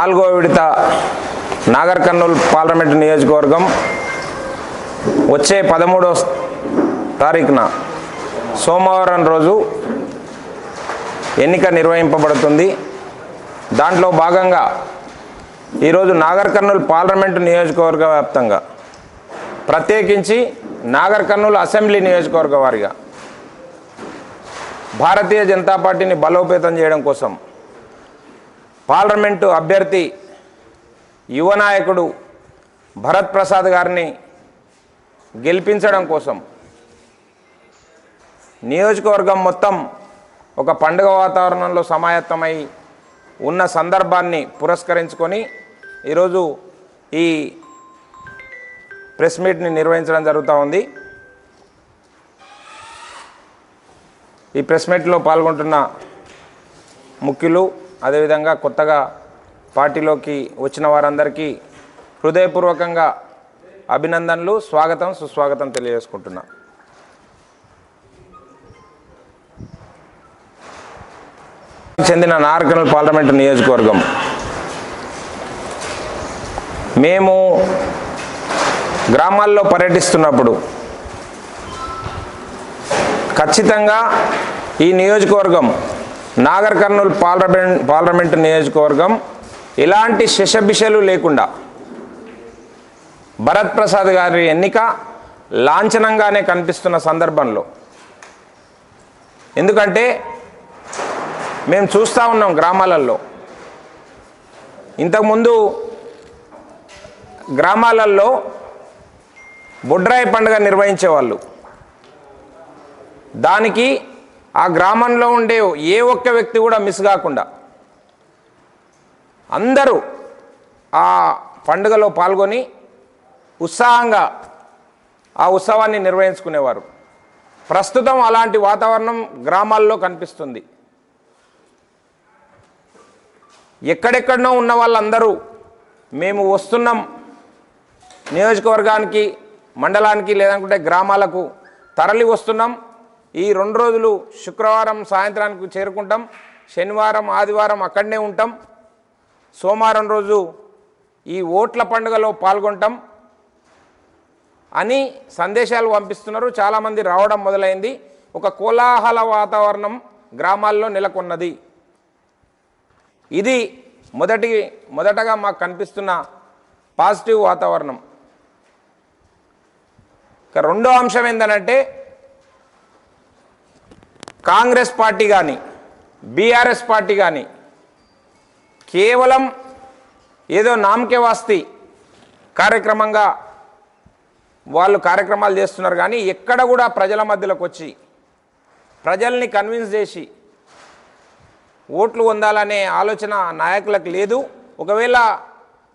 నాలుగో విడత నాగర్ కర్నూలు పార్లమెంటు నియోజకవర్గం వచ్చే పదమూడో తారీఖున సోమవారం రోజు ఎన్నిక నిర్వహింపబడుతుంది. దాంట్లో భాగంగా ఈరోజు నాగర్ కర్నూలు పార్లమెంటు నియోజకవర్గ వ్యాప్తంగా ప్రత్యేకించి నాగర్ కర్నూలు అసెంబ్లీ నియోజకవర్గ వారిగా భారతీయ జనతా పార్టీని బలోపేతం చేయడం కోసం పార్లమెంటు అభ్యర్థి యువ నాయకుడు భరత్ ప్రసాద్ గారిని గెలిపించడం కోసం నియోజకవర్గం మొత్తం ఒక పండుగ వాతావరణంలో సమాయత్తమై ఉన్న సందర్భాన్ని పురస్కరించుకొని ఈరోజు ఈ ప్రెస్ మీట్ని నిర్వహించడం జరుగుతూ ఉంది. ఈ ప్రెస్ మీట్లో పాల్గొంటున్న ముఖ్యులు అదేవిధంగా కొత్తగా పార్టీలోకి వచ్చిన వారందరికీ హృదయపూర్వకంగా అభినందనలు స్వాగతం సుస్వాగతం తెలియజేసుకుంటున్నా. చెందిన నార్కనల్ పార్లమెంటు నియోజకవర్గం. మేము గ్రామాల్లో పర్యటిస్తున్నప్పుడు ఖచ్చితంగా ఈ నియోజకవర్గం నాగర్ కర్నూలు పార్లమెంట్ పార్లమెంటు నియోజకవర్గం ఎలాంటి శశబిషలు లేకుండా భరత్ ప్రసాద్ గారి ఎన్నిక లాంఛనంగానే కనిపిస్తున్న సందర్భంలో. ఎందుకంటే మేము చూస్తూ ఉన్నాం గ్రామాలలో. ఇంతకుముందు గ్రామాలలో బొడ్రాయి పండుగ నిర్వహించేవాళ్ళు. దానికి ఆ గ్రామంలో ఉండే ఏ ఒక్క వ్యక్తి కూడా మిస్ కాకుండా అందరూ ఆ పండుగలో పాల్గొని ఉత్సాహంగా ఆ ఉత్సవాన్ని నిర్వహించుకునేవారు. ప్రస్తుతం అలాంటి వాతావరణం గ్రామాల్లో కనిపిస్తుంది. ఎక్కడెక్కడనో ఉన్న వాళ్ళందరూ మేము వస్తున్నాం నియోజకవర్గానికి మండలానికి లేదనుకుంటే గ్రామాలకు తరలి వస్తున్నాం. ఈ రెండు రోజులు శుక్రవారం సాయంత్రానికి చేరుకుంటాం. శనివారం ఆదివారం అక్కడనే ఉంటాం. సోమవారం రోజు ఈ ఓట్ల పండుగలో పాల్గొంటాం. అని సందేశాలు పంపిస్తున్నారు. చాలామంది రావడం మొదలైంది. ఒక కోలాహల వాతావరణం గ్రామాల్లో నెలకొన్నది. ఇది మొదటి మొదటగా మాకు కనిపిస్తున్న పాజిటివ్ వాతావరణం. ఇక రెండో అంశం ఏంటంటే కాంగ్రెస్ పార్టీ కానీ బీఆర్ఎస్ పార్టీ కానీ కేవలం ఏదో నామకే వాస్తి కార్యక్రమంగా వాళ్ళు కార్యక్రమాలు చేస్తున్నారు కానీ ఎక్కడ కూడా ప్రజల మధ్యలోకి వచ్చి ప్రజల్ని కన్విన్స్ చేసి ఓట్లు పొందాలనే ఆలోచన నాయకులకు లేదు. ఒకవేళ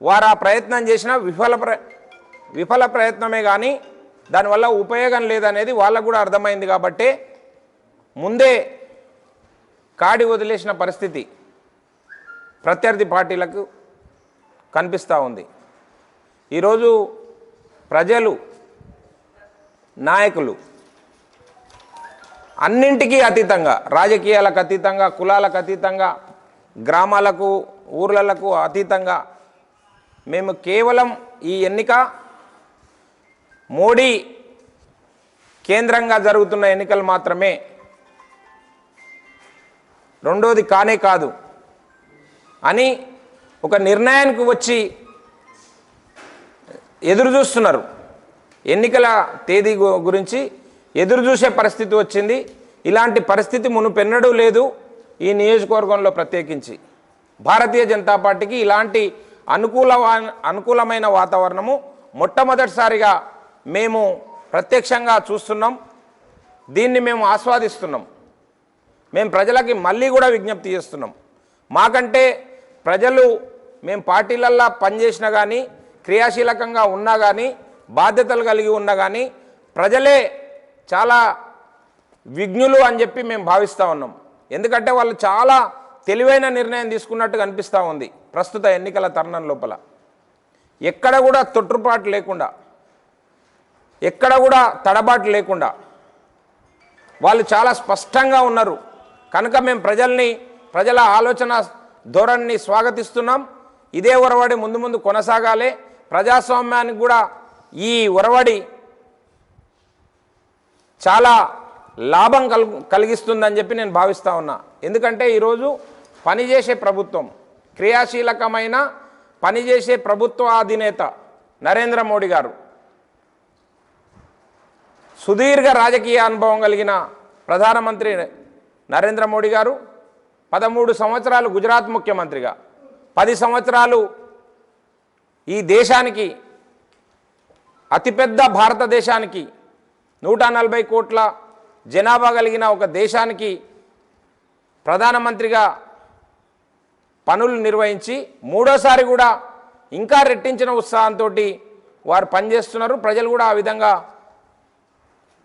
వారు ఆ ప్రయత్నం చేసినా విఫల ప్ర విఫల ప్రయత్నమే కానీ దానివల్ల ఉపయోగం లేదనేది వాళ్ళకు కూడా అర్థమైంది కాబట్టి ముందే కాడి వదిలేసిన పరిస్థితి ప్రత్యర్థి పార్టీలకు కనిపిస్తూ ఉంది. ఈరోజు ప్రజలు నాయకులు అన్నింటికీ అతీతంగా రాజకీయాలకు అతీతంగా కులాలకు అతీతంగా గ్రామాలకు ఊర్లకు అతీతంగా మేము కేవలం ఈ ఎన్నిక మోడీ కేంద్రంగా జరుగుతున్న ఎన్నికలు మాత్రమే రెండోది కానే కాదు. అని ఒక నిర్ణయానికి వచ్చి ఎదురు చూస్తున్నారు. ఎన్నికల తేదీ గురించి ఎదురు చూసే పరిస్థితి వచ్చింది. ఇలాంటి పరిస్థితి మునుపెన్నడూ లేదు. ఈ నియోజకవర్గంలో ప్రత్యేకించి. భారతీయ జనతా పార్టీకి ఇలాంటి అనుకూల అనుకూలమైన వాతావరణము మొట్టమొదటిసారిగా మేము ప్రత్యక్షంగా చూస్తున్నాం. దీన్ని మేము ఆస్వాదిస్తున్నాం. మేము ప్రజలకి మళ్ళీ కూడా విజ్ఞప్తి చేస్తున్నాం. మాకంటే ప్రజలు మేము పార్టీలల్లా పనిచేసినా కానీ క్రియాశీలకంగా ఉన్నా కానీ బాధ్యతలు కలిగి ఉన్నా కానీ ప్రజలే చాలా విఘ్నులు అని చెప్పి మేము భావిస్తూ ఉన్నాం. ఎందుకంటే వాళ్ళు చాలా తెలివైన నిర్ణయం తీసుకున్నట్టుగా కనిపిస్తూ ఉంది ప్రస్తుత ఎన్నికల తరుణం లోపల. ఎక్కడ కూడా తొట్టుపాటు లేకుండా ఎక్కడ కూడా తడబాటు లేకుండా వాళ్ళు చాలా స్పష్టంగా ఉన్నారు. కనుక మేము ప్రజల్ని ప్రజల ఆలోచన ధోరణిని స్వాగతిస్తున్నాం. ఇదే ఒరవడి ముందు ముందు కొనసాగాలి. ప్రజాస్వామ్యానికి కూడా ఈ ఒరవడి చాలా లాభం కల్ కలిగిస్తుందని చెప్పి నేను భావిస్తూ ఉన్నా. ఎందుకంటే ఈరోజు పనిచేసే ప్రభుత్వం క్రియాశీలకమైన పనిచేసే ప్రభుత్వ అధినేత నరేంద్ర మోడీ గారు సుదీర్ఘ రాజకీయ అనుభవం కలిగిన ప్రధానమంత్రి నరేంద్ర మోడీ గారు పదమూడు సంవత్సరాలు గుజరాత్ ముఖ్యమంత్రిగా. పది సంవత్సరాలు ఈ దేశానికి అతిపెద్ద భారతదేశానికి నూట నలభై కోట్ల జనాభా కలిగిన ఒక దేశానికి ప్రధానమంత్రిగా పనులు నిర్వహించి మూడోసారి కూడా ఇంకా రెట్టించిన ఉత్సాహంతో వారు పనిచేస్తున్నారు. ప్రజలు కూడా ఆ విధంగా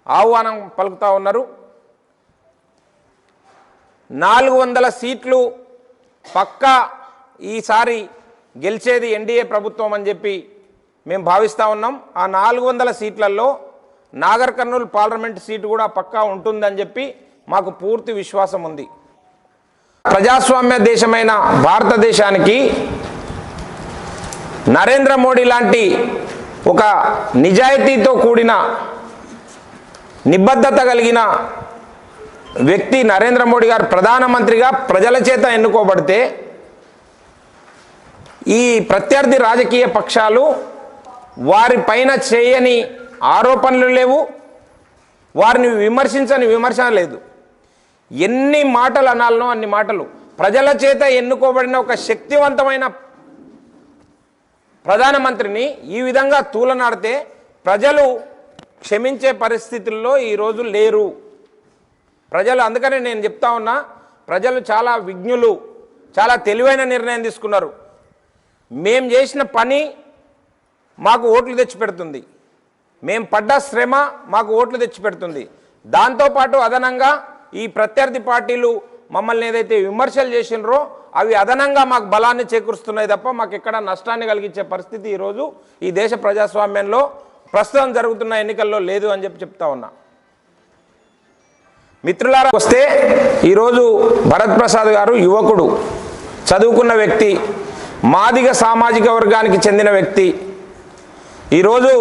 ఆహ్వానం పలుకుతూ ఉన్నారు. నాలుగు వందల సీట్లు పక్కా ఈసారి గెలిచేది ఎన్డీఏ ప్రభుత్వం అని చెప్పి మేము భావిస్తూ ఉన్నాం. ఆ నాలుగు వందల సీట్లలో నాగర్ కర్నూలు పార్లమెంట్ సీటు కూడా పక్కా ఉంటుందని చెప్పి మాకు పూర్తి విశ్వాసం ఉంది. ప్రజాస్వామ్య దేశమైన భారతదేశానికి నరేంద్ర మోడీ లాంటి ఒక నిజాయితీతో కూడిన నిబద్ధత కలిగిన వ్యక్తి నరేంద్ర మోడీ గారు ప్రధానమంత్రిగా ప్రజల చేత ఎన్నుకోబడితే ఈ ప్రత్యర్థి రాజకీయ పక్షాలు వారి పైన చేయని ఆరోపణలు లేవు వారిని విమర్శించని విమర్శ లేదు. ఎన్ని మాటలు అనాలనో అన్ని మాటలు. ప్రజల చేత ఎన్నుకోబడిన ఒక శక్తివంతమైన ప్రధానమంత్రిని ఈ విధంగా తూలనాడితే ప్రజలు క్షమించే పరిస్థితుల్లో ఈరోజు లేరు. ప్రజలు అందుకనే నేను చెప్తా ఉన్నా ప్రజలు చాలా విజ్ఞులు చాలా తెలివైన నిర్ణయం తీసుకున్నారు. మేం చేసిన పని మాకు ఓట్లు తెచ్చిపెడుతుంది. మేం పడ్డ శ్రమ మాకు ఓట్లు తెచ్చిపెడుతుంది. దాంతోపాటు అదనంగా ఈ ప్రత్యర్థి పార్టీలు మమ్మల్ని ఏదైతే విమర్శలు చేసినరో అవి అదనంగా మాకు బలాన్ని చేకూరుస్తున్నాయి తప్ప మాకు ఎక్కడ నష్టాన్ని కలిగించే పరిస్థితి ఈరోజు ఈ దేశ ప్రజాస్వామ్యంలో ప్రస్తుతం జరుగుతున్న ఎన్నికల్లో లేదు అని చెప్పి చెప్తా ఉన్నా. మిత్రులారా వస్తే ఈరోజు భరత్ ప్రసాద్ గారు యువకుడు చదువుకున్న వ్యక్తి మాదిగ సామాజిక వర్గానికి చెందిన వ్యక్తి. ఈరోజు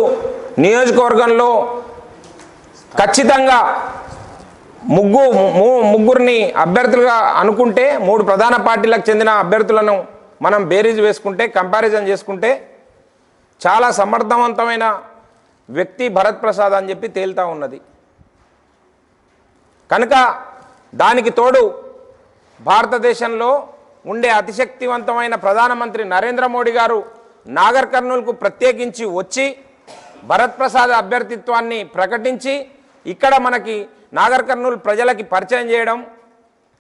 నియోజకవర్గంలో ఖచ్చితంగా ముగ్గు ము- ముగ్గురిని అభ్యర్థులుగా అనుకుంటే మూడు ప్రధాన పార్టీలకు చెందిన అభ్యర్థులను మనం బేరీజ్ వేసుకుంటే కంపారిజన్ చేసుకుంటే చాలా సమర్థవంతమైన వ్యక్తి భరత్ ప్రసాద్ అని చెప్పి తేలుతా ఉన్నది. కనుక దానికి తోడు భారతదేశంలో ఉండే అతిశక్తివంతమైన ప్రధానమంత్రి నరేంద్ర మోడీ గారు నాగర్ కర్నూలుకు ప్రత్యేకించి వచ్చి భరత్ ప్రసాద్ అభ్యర్థిత్వాన్ని ప్రకటించి ఇక్కడ మనకి నాగర్ కర్నూలు ప్రజలకి పరిచయం చేయడం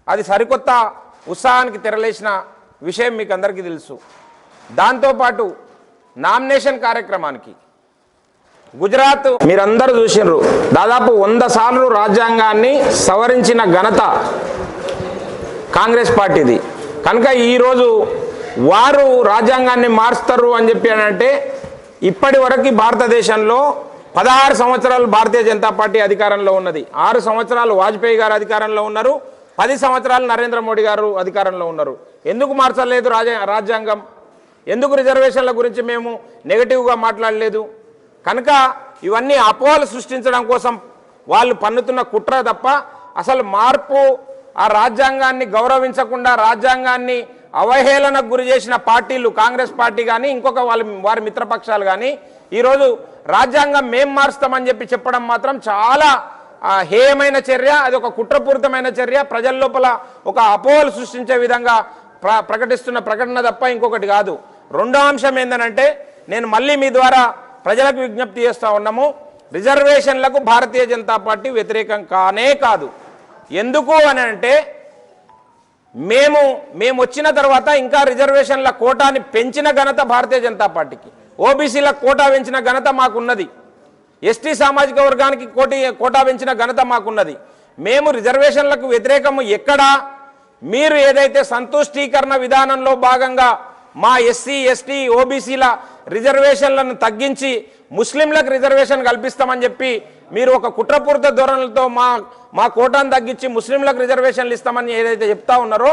అది సరికొత్త ఉత్సాహానికి తెరలేసిన విషయం మీకు అందరికీ తెలుసు. దాంతోపాటు నామినేషన్ కార్యక్రమానికి గుజరాత్ మీరందరూ చూసినారు దాదాపు వంద సార్లు రాజ్యాంగాన్ని సవరించిన ఘనత కాంగ్రెస్ పార్టీది. కనుక ఈరోజు వారు రాజ్యాంగాన్ని మారుస్తారు అని చెప్పి అంటే ఇప్పటి వరకు భారతదేశంలో పదహారు సంవత్సరాలు భారతీయ జనతా పార్టీ అధికారంలో ఉన్నది. ఆరు సంవత్సరాలు వాజ్పేయి గారు అధికారంలో ఉన్నారు. పది సంవత్సరాలు నరేంద్ర మోడీ గారు అధికారంలో ఉన్నారు. ఎందుకు మార్చలేదు రాజ రాజ్యాంగం? ఎందుకు రిజర్వేషన్ల గురించి మేము నెగటివ్గా మాట్లాడలేదు? కనుక ఇవన్నీ అపోహలు సృష్టించడం కోసం వాళ్ళు పన్నుతున్న కుట్ర తప్ప అసలు మార్పు ఆ రాజ్యాంగాన్ని గౌరవించకుండా రాజ్యాంగాన్ని అవహేళనకు గురి చేసిన పార్టీలు కాంగ్రెస్ పార్టీ కానీ ఇంకొక వాళ్ళ వారి మిత్రపక్షాలు కానీ ఈరోజు రాజ్యాంగం మేం మారుస్తామని చెప్పి చెప్పడం మాత్రం చాలా హేయమైన చర్య అది ఒక కుట్రపూరితమైన చర్య. ప్రజల లోపల ఒక అపోహలు సృష్టించే విధంగా ప్ర ప్రకటిస్తున్న ప్రకటన తప్ప ఇంకొకటి కాదు. రెండో అంశం ఏంటంటే నేను మళ్ళీ మీ ద్వారా ప్రజలకు విజ్ఞప్తి చేస్తూ ఉన్నాము రిజర్వేషన్లకు భారతీయ జనతా పార్టీ వ్యతిరేకం కానే కాదు. ఎందుకు అని అంటే మేము మేము వచ్చిన తర్వాత ఇంకా రిజర్వేషన్ల కోటాని పెంచిన ఘనత భారతీయ జనతా పార్టీకి. ఓబీసీల కోటా పెంచిన ఘనత మాకున్నది. ఎస్టీ సామాజిక వర్గానికి కోటి కోటా పెంచిన ఘనత మాకున్నది. మేము రిజర్వేషన్లకు వ్యతిరేకము ఎక్కడా? మీరు ఏదైతే సంతుష్టీకరణ విధానంలో భాగంగా మా ఎస్సీ ఎస్టీ ఓబీసీల రిజర్వేషన్లను తగ్గించి ముస్లింలకు రిజర్వేషన్ కల్పిస్తామని చెప్పి మీరు ఒక కుట్రపూరిత ధోరణులతో మా మా కోటాను తగ్గించి ముస్లింలకు రిజర్వేషన్లు ఇస్తామని ఏదైతే చెప్తా ఉన్నారో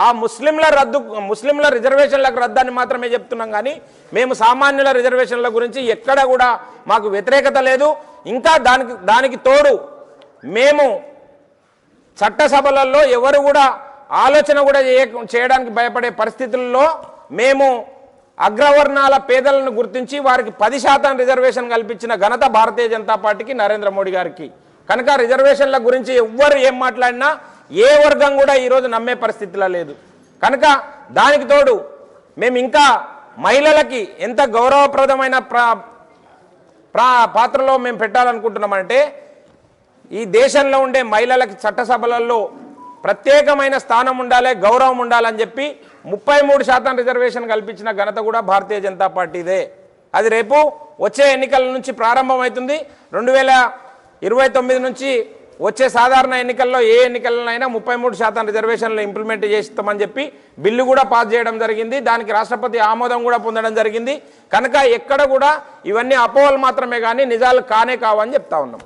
ఆ ముస్లింల రద్దు ముస్లింల రిజర్వేషన్లకు రద్దని మాత్రమే చెప్తున్నాం కానీ మేము సామాన్యుల రిజర్వేషన్ల గురించి ఎక్కడ కూడా మాకు వ్యతిరేకత లేదు. ఇంకా దానికి దానికి తోడు మేము చట్టసభలలో ఎవరు కూడా ఆలోచన కూడా చేయ చేయడానికి భయపడే పరిస్థితుల్లో మేము అగ్రవర్ణాల పేదలను గుర్తించి వారికి పది శాతం రిజర్వేషన్ కల్పించిన ఘనత భారతీయ జనతా పార్టీకి నరేంద్ర మోడీ గారికి. కనుక రిజర్వేషన్ల గురించి ఎవ్వరు ఏం మాట్లాడినా ఏ వర్గం కూడా ఈరోజు నమ్మే పరిస్థితిలో లేదు. కనుక దానికి తోడు మేము ఇంకా మహిళలకి ఎంత గౌరవప్రదమైన ప్రా ప్రా పాత్రలో మేము పెట్టాలనుకుంటున్నామంటే ఈ దేశంలో ఉండే మహిళలకి చట్టసభలలో ప్రత్యేకమైన స్థానం ఉండాలి గౌరవం ఉండాలని చెప్పి ముప్పై మూడు శాతం రిజర్వేషన్ కల్పించిన ఘనత కూడా భారతీయ జనతా పార్టీదే. అది రేపు వచ్చే ఎన్నికల నుంచి ప్రారంభమవుతుంది. రెండు వేల ఇరవై తొమ్మిది నుంచి వచ్చే సాధారణ ఎన్నికల్లో ఏ ఎన్నికలనైనా ముప్పై మూడు శాతం రిజర్వేషన్లు ఇంప్లిమెంట్ చేస్తామని చెప్పి బిల్లు కూడా పాస్ చేయడం జరిగింది. దానికి రాష్ట్రపతి ఆమోదం కూడా పొందడం జరిగింది. కనుక ఎక్కడ కూడా ఇవన్నీ అపోహలు మాత్రమే కానీ నిజాలు కానే కావని చెప్తా ఉన్నాం.